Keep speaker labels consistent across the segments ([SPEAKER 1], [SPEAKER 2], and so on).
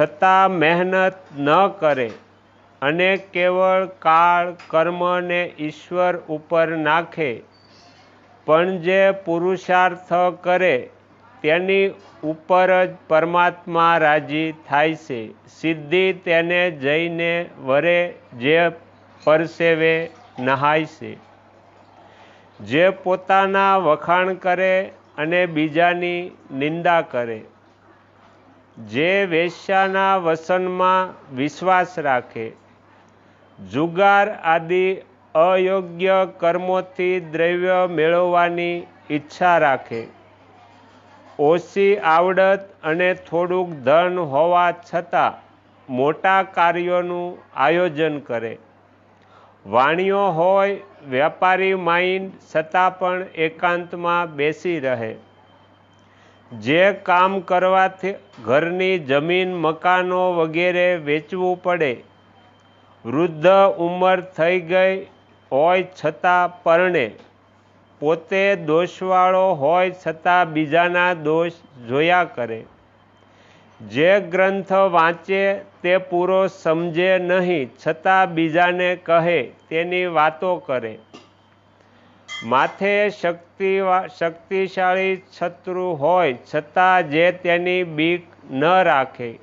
[SPEAKER 1] છતાં મહેનત ન કરે અને કેવળ કાળ કર્મને ઈશ્વર ઉપર નાખે, પણ જે પુરુષાર્થ કરે તેની ઉપર જ પરમાત્મા રાજી થાય છે. સિદ્ધિ તેને જઈને વરે, જે પરસેવે નહાય છે. જે પોતાના વખાણ કરે અને બીજાની નિંદા કરે જે વેશ્યાના વસનમાં વિશ્વાસ રાખે, જુગાર આદિ અયોગ્ય કર્મોથી દ્રવ્ય મેળવવાની ઈચ્છા રાખે. ઓછી આવડત અને થોડુંક ધન હોવા છતાં મોટા કાર્યોનું આયોજન કરે. વાણીઓ હોય વેપારી માઇન્ડ છતાં પણ એકાંતમાં બેસી રહે. જે કામ કરવાથી ઘરની જમીન, મકાનો વગેરે વેચવું પડે. વૃદ્ધ ઉંમર થઈ ગઈ હોય છતાં પરણે. પોતે દોષવાળો હોય છતાં બીજાના દોષ જોયા કરે. જે ગ્રંથ વાંચે તે પૂરો સમજે નહીં, છતાં બીજાને કહે તેની વાતો કરે. માથે શક્તિ શક્તિશાળી શત્રુ હોય, છતાં જે તેની બીક ન રાખે.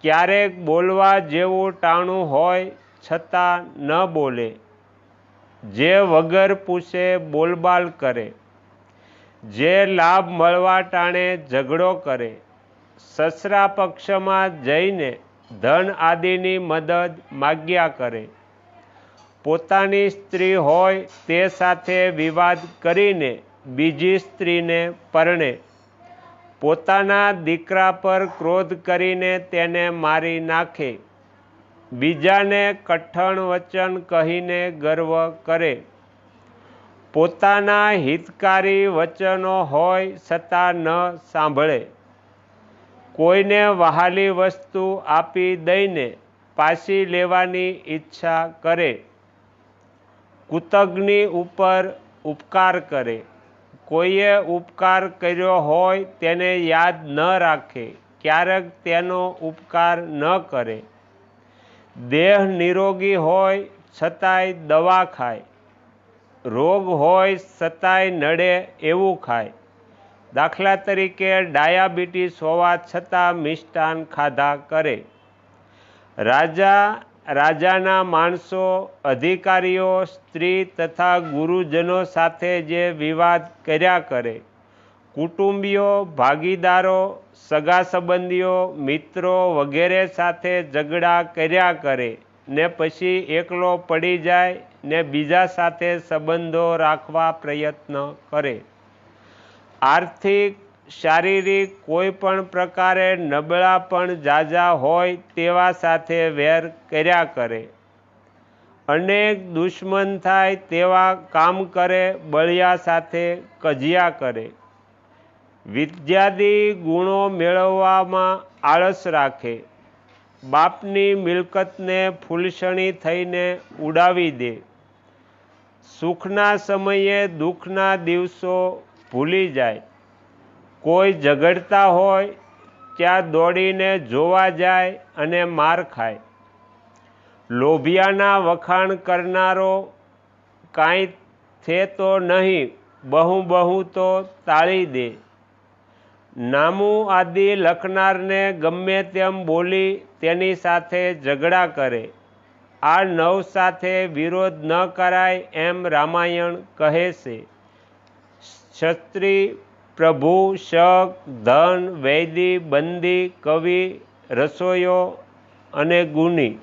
[SPEAKER 1] ક્યારેક બોલવા જેવું ટાણું હોય, છતાં ન બોલે. જે વગર પૂછે, બોલબાલ કરે. જે લાભ મળવા ટાણે, ઝઘડો કરે. સસરા પક્ષમાં જઈને ધન આદિની મદદ માગ્યા કરે. પોતાની સ્ત્રી હોય તે સાથે વિવાદ કરીને બીજી સ્ત્રીને પરણે. પોતાના દીકરા પર ક્રોધ કરીને તેને મારી નાખે. બીજાને કઠણ વચન કહીને ગર્વ કરે. પોતાના હિતકારી વચનો હોય છતાં ન સાંભળે. કોઈને વહાલી વસ્તુ આપી દઈને પાછી લેવાની ઈચ્છા કરે. કૃતજ્ઞ ઉપર ઉપકાર કરે. કોઈએ ઉપકાર કર્યો હોય તેને યાદ ન રાખે. ક્યારેક તેનો ઉપકાર ન કરે. દેહ નિરોગી હોય છતાંય દવા ખાય. રોગ હોય છતાંય નડે એવું ખાય. દાખલા તરીકે ડાયાબિટીસ હોવા છતાં મિષ્ટાન ખાધા કરે. રાજા રાજાના માણસો, અધિકારીઓ, સ્ત્રી તથા ગુરુજનો સાથે જે વિવાદ કર્યા કરે, કુટુંબીઓ, ભાગીદારો, સગા સંબંધીઓ, મિત્રો વગેરે સાથે ઝઘડા કર્યા કરે ને પછી એકલો પડી જાય ને બીજા સાથે સંબંધો રાખવા પ્રયત્ન કરે. આર્થિક શારીરિક કોઈ પણ પ્રકારે નબળા પણ જાજા હોય તેવા સાથે વેર કર્યા કરે. અનેક દુશ્મન થાય તેવા કામ કરે, બળિયા સાથે કજિયા કરે. વિદ્યાદી ગુણો મેળવવામાં આળસ રાખે. બાપની મિલકતને ફૂલસણી થઈને ઉડાવી દે. સુખના સમયે દુઃખના દિવસો ભૂલી જાય. કોઈ ઝઘડતા હોય, ત્યાં દોડીને જોવા જાય અને માર ખાય. લોભિયાના વખાણ કરનારો કાંઈ થે તો નહીં, બહુ બહુ તો તાળી દે. નામું આદિ લખનારને ગમે તેમ બોલી તેની સાથે ઝઘડા કરે. આ નવ સાથે વિરોધ ન કરાય એમ રામાયણ કહે છે. ક્ષત્રિય પ્રભુ, શક, ધન, વૈદી, બંદી, કવિ રસોયો અને ગુની.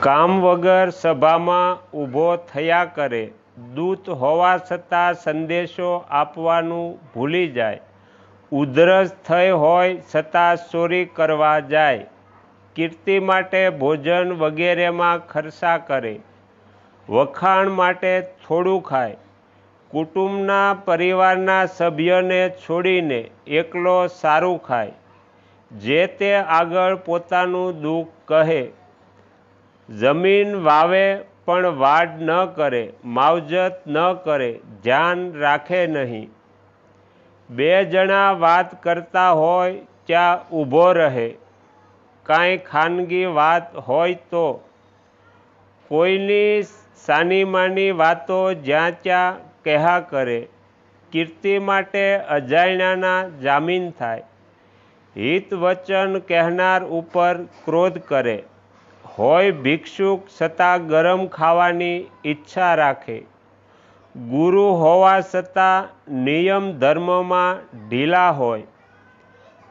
[SPEAKER 1] કામ વગર સભામાં ઊભો થયા કરે. દૂત હોવા છતાં સંદેશો આપવાનું ભૂલી જાય. ઉધરસ થઈ હોય છતાં ચોરી કરવા જાય. કીર્તિ માટે ભોજન વગેરેમાં ખર્ચા કરે. વખાણ માટે થોડું ખાય. કુટુંબના પરિવારના સભ્યને છોડીને એકલો સારું ખાય. જે તે આગળ પોતાનું દુઃખ કહે, જમીન વાવે પણ વાડ ન કરે, માવજત ન કરે, ધ્યાન રાખે નહીં. બે જણા વાત કરતા હોય ત્યાં ઊભો રહે. કાંઈ ખાનગી વાત હોય તો. કોઈની સાનીમાની વાતો જ્યાં ત્યાં કહ્યા કરે, કીર્તિ માટે અજાણ્યાના જામીન થાય. હિત વચન કહેનાર ઉપર ક્રોધ કરે. હોય ભિક્ષુક છતાં ગરમ ખાવાની ઈચ્છા રાખે. ગુરુ હોવા છતાં નિયમ ધર્મમાં ઢીલા હોય.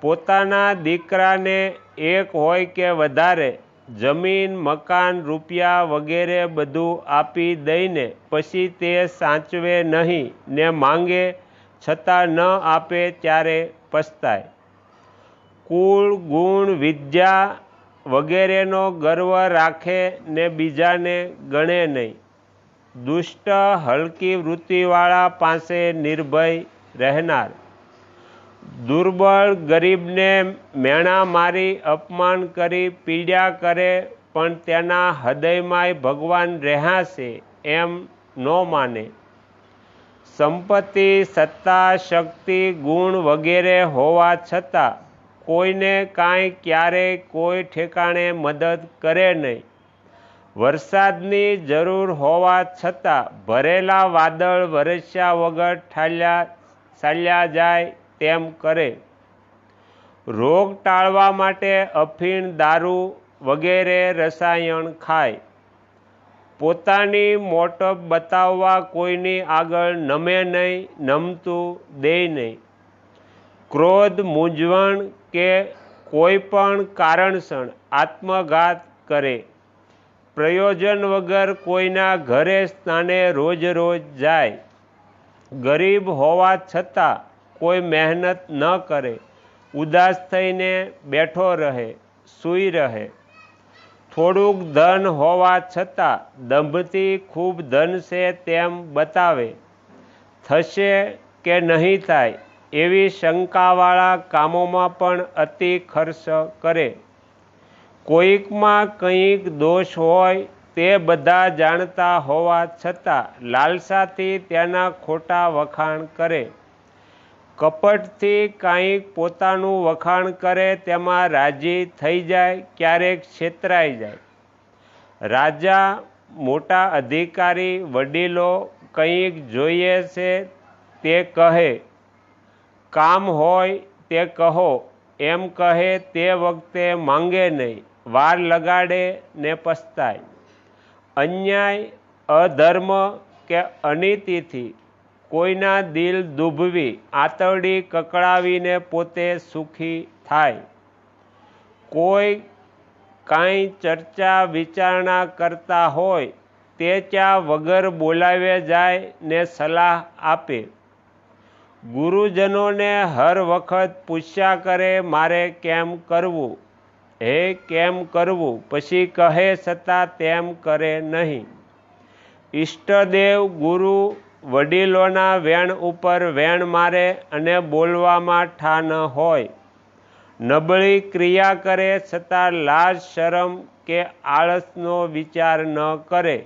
[SPEAKER 1] પોતાના દીકરાને એક હોય કે વધારે જમીન, મકાન, રૂપિયા વગેરે બધું આપી દઈને પછી તે સાચવે નહીં ને માંગે છતાં ન આપે ત્યારે પસ્તાય. કુળ, ગુણ, વિદ્યા વગેરેનો ગર્વ રાખે ને બીજાને ગણે નહીં. દુષ્ટ, હલકી વૃત્તિવાળા પાસે નિર્ભય રહેનાર. દુર્બળ ગરીબને મેણા મારી, અપમાન કરી, પીડ્યા કરે, પણ તેના હૃદયમાંય ભગવાન રહેશે એમ ન માને. સંપત્તિ, સત્તા, શક્તિ, ગુણ વગેરે હોવા છતાં કોઈને કાંઈ ક્યારેય કોઈ ઠેકાણે મદદ કરે નહીં. વરસાદની જરૂર હોવા છતાં ભરેલા વાદળ વરસ્યા વગર ઠાલ્યા ચાલ્યા જાય તેમ કરે. રોગ ટાળવા માટે અફીણ દારૂ વગેરે રસાયણ ખાય. પોતાની મોટપ બતાવવા કોઈની આગળ નમે નહીં, નમતું, દે નહીં. ક્રોધ, મૂંઝવણ કે કોઈ પણ કારણસર આત્મઘાત કરે. પ્રયોજન વગર કોઈના ઘરે સ્થાને રોજ રોજ જાય. ગરીબ હોવા છતાં કોઈ મહેનત ન કરે, ઉદાસ થઈને બેઠો રહે, સૂઈ રહે. થોડુંક ધન હોવા છતાં દંભથી ખૂબ ધન છે તેમ બતાવે. થશે કે નહીં થાય એવી શંકાવાળા કામોમાં પણ અતિ ખર્ચ કરે. કોઈકમાં કંઈક દોષ હોય તે બધા જાણતા હોવા છતાં લાલસાથી તેના ખોટા વખાણ કરે. કપટથી કાંઈક પોતાનું વખાણ કરે તેમાં રાજી થઈ જાય, ક્યારેક છેતરાઈ જાય. રાજા, મોટા અધિકારી, વડીલો કંઈક જોઈએ છે તે કહે, કામ હોય તે કહો, એમ કહે તે વખતે માંગે નહીં, વાર લગાડે ને પસ્તાય. અન્યાય, અધર્મ કે અનીતિથી કોઈના દિલ દુભવી, આંતરડી કકડાવીને પોતે સુખી થાય. કોઈ કાંઈ ચર્ચા વિચારણા કરતા હોય, તે ત્યાં વગર બોલાવે જાય ને સલાહ આપે. ગુરુજનોને હર વખત પૂછ્યા કરે, મારે કેમ કરવું? હે, કેમ કરવું? પછી કહે છતાં તેમ કરે નહીં. ઈષ્ટદેવ ગુરુ વડીલોના વેણ ઉપર વેણ મારે અને બોલવામાં ઠા ન હોય. નબળી ક્રિયા કરે છતાં લાજ, શરમ કે આળસનો વિચાર ન કરે.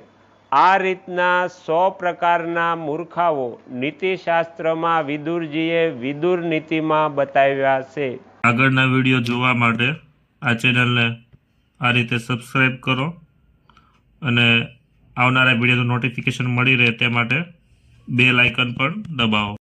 [SPEAKER 1] આ રીતના સો પ્રકારના મૂર્ખાઓ નીતિશાસ્ત્રમાં વિદુરજીએ વિદુર નીતિમાં બતાવ્યા છે.
[SPEAKER 2] આગળના વીડિયો જોવા માટે આ ચેનલને આ રીતે સબસ્ક્રાઈબ કરો અને આવનારા વિડીયોનું નોટિફિકેશન મળી રહે તે માટે બેલ આઇકન પણ દબાવો.